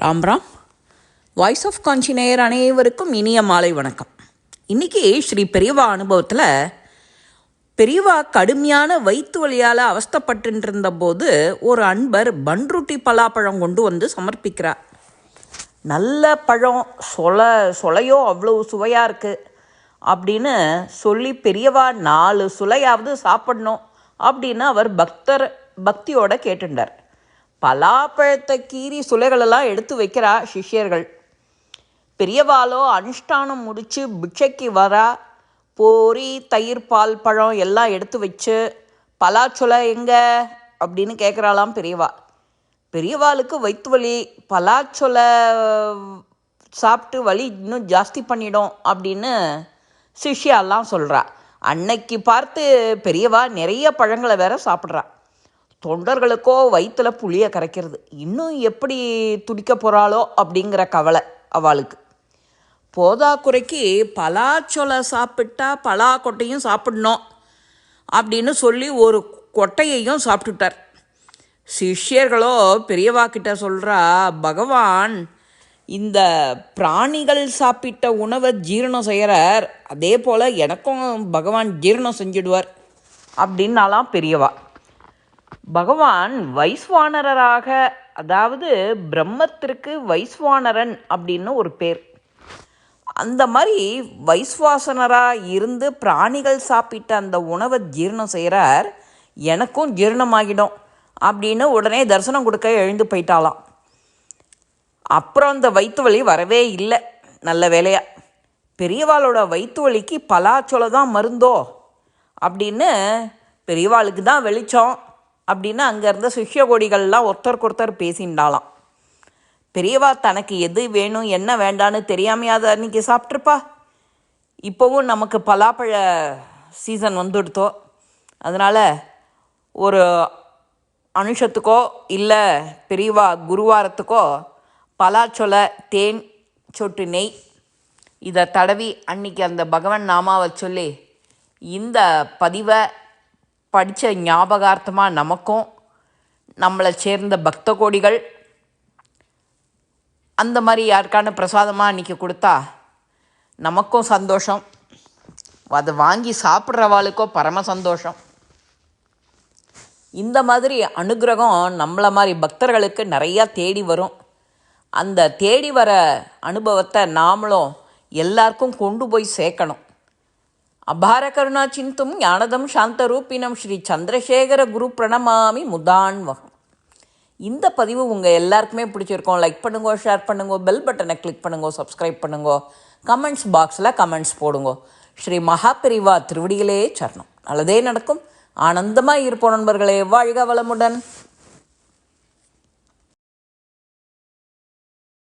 Ram Ram. Voice of Kanchi நேயர் அனைவருக்கும் இனிய மாலை வணக்கம். இன்றைக்கி ஸ்ரீ பெரியவா அனுபவத்தில் பெரியவா கடுமையான வயிற்று வழியால் அவஸ்தப்பட்டு போது ஒரு அன்பர் பன்ருட்டி பலாப்பழம் கொண்டு வந்து சமர்ப்பிக்கிறார். நல்ல பழம் சொல சொலையோ அவ்வளோ சுவையாக இருக்குது அப்படின்னு சொல்லி பெரியவா நாலு சுலையாவது சாப்பிடணும் அப்படின்னு அவர் பக்தர் பக்தியோட கேட்டுண்டார் பலாப்பழத்தை கீறி சுளைகளெல்லாம் எடுத்து வைக்கிறா சிஷ்யர்கள். பெரியவாளோ அனுஷ்டானம் முடித்து பிட்சைக்கு வரா. போரி தயிர் பால் பழம் எல்லாம் எடுத்து வச்சு பலாச்சொலை எங்கே? அப்படின்னு கேட்குறாளாம் பெரியவா. பெரியவாளுக்கு வயிற்று வலி பலாச்சொலை சாப்பிட்டு வலி இன்னும் ஜாஸ்தி பண்ணிடும் அப்படின்னு சிஷ்யாலாம் சொல்கிறா அன்னைக்கு பார்த்து பெரியவா நிறைய பழங்களை வேற சாப்பிட்றா. தொண்டர்களுக்கோ வயிற்றுல புளியை கரைக்கிறது. இன்னும் எப்படி துடிக்க போகிறாளோ அப்படிங்கிற கவலை அவளுக்கு. போதாக்குறைக்கு பலாச்சொலை சாப்பிட்டா பலா கொட்டையும் சாப்பிடணும் அப்படின்னு சொல்லி ஒரு கொட்டையையும் சாப்பிட்டுட்டார். சிஷ்யர்களோ பெரியவா கிட்ட சொல்கிறா பகவான் இந்த பிராணிகள் சாப்பிட்ட உணவை ஜீரணம் செய்கிறார் அதே போல் எனக்கும் பகவான் ஜீரணம் செஞ்சிடுவார். அப்படின்னாலாம் பெரியவா. பகவான் வைஸ்வானரராக அதாவது பிரம்மத்திற்கு வைஸ்வானரன் அப்படின்னு ஒரு பேர். அந்த மாதிரி வைஸ்வாசனராக இருந்து பிராணிகள் சாப்பிட்ட அந்த உணவை ஜீரணம் செய்கிறார் எனக்கும் ஜீரணமாகிடும் அப்படின்னு உடனே தரிசனம் கொடுக்க எழுந்து போயிட்டாலாம் அப்புறம் அந்த வயிற்று வலி வரவே இல்லை நல்ல வேலையாக பெரியவாளோட வயிற்று வலிக்கு பலாச்சொலை தான் மருந்தோ அப்படின்னு பெரியவாளுக்கு தான் வெளிச்சம். அப்படின்னு அங்கே இருந்த சிஷ்ய கொடிகள்லாம் ஒருத்தருக்கு ஒருத்தர் பேசிண்டாலாம் பெரியவா தனக்கு எது வேணும் என்ன வேண்டான்னு தெரியாமையாத அன்றைக்கி சாப்பிட்ருப்பா இப்போவும் நமக்கு பலாப்பழ சீசன் வந்துடுத்தோ அதனால் ஒரு அனுஷத்துக்கோ இல்லை பெரியவா குருவாரத்துக்கோ பலாச்சொலை தேன் சொட்டு நெய் இதை தடவி அன்னைக்கு அந்த பகவன் நாமாவை சொல்லி இந்த பதிவை படித்த ஞாபகார்த்தமாக நமக்கும் நம்மளை சேர்ந்த பக்த கோடிகள் அந்த மாதிரி யாருக்கான பிரசாதமாக அன்றைக்கி கொடுத்தா நமக்கும் சந்தோஷம். அதை வாங்கி சாப்பிட்றவாளுக்கோ பரம சந்தோஷம். இந்த மாதிரி அனுகிரகம் நம்மளை மாதிரி பக்தர்களுக்கு நிறையா தேடி வரும். அந்த தேடி வர அனுபவத்தை நாமளும் எல்லாருக்கும் கொண்டு போய் சேர்க்கணும். அபார கருணா சிந்தும் ஞானதம் சாந்தரூபினம் ஸ்ரீ சந்திரசேகர குரு பிரணமாமி முதான்வகம் இந்த பதிவு உங்கள் எல்லாருக்குமே பிடிச்சிருக்கோம். லைக் பண்ணுங்க ஷேர் பண்ணுங்க பெல் பட்டனை கிளிக் பண்ணுங்க சப்ஸ்கிரைப் பண்ணுங்க. கமெண்ட்ஸ் பாக்ஸில் கமெண்ட்ஸ் போடுங்க. ஸ்ரீ மகாபெரிவா திருவடிகளே சரணம். நல்லதே நடக்கும். ஆனந்தமாக இருப்போம் நண்பர்களே. வாழ்க வளமுடன்.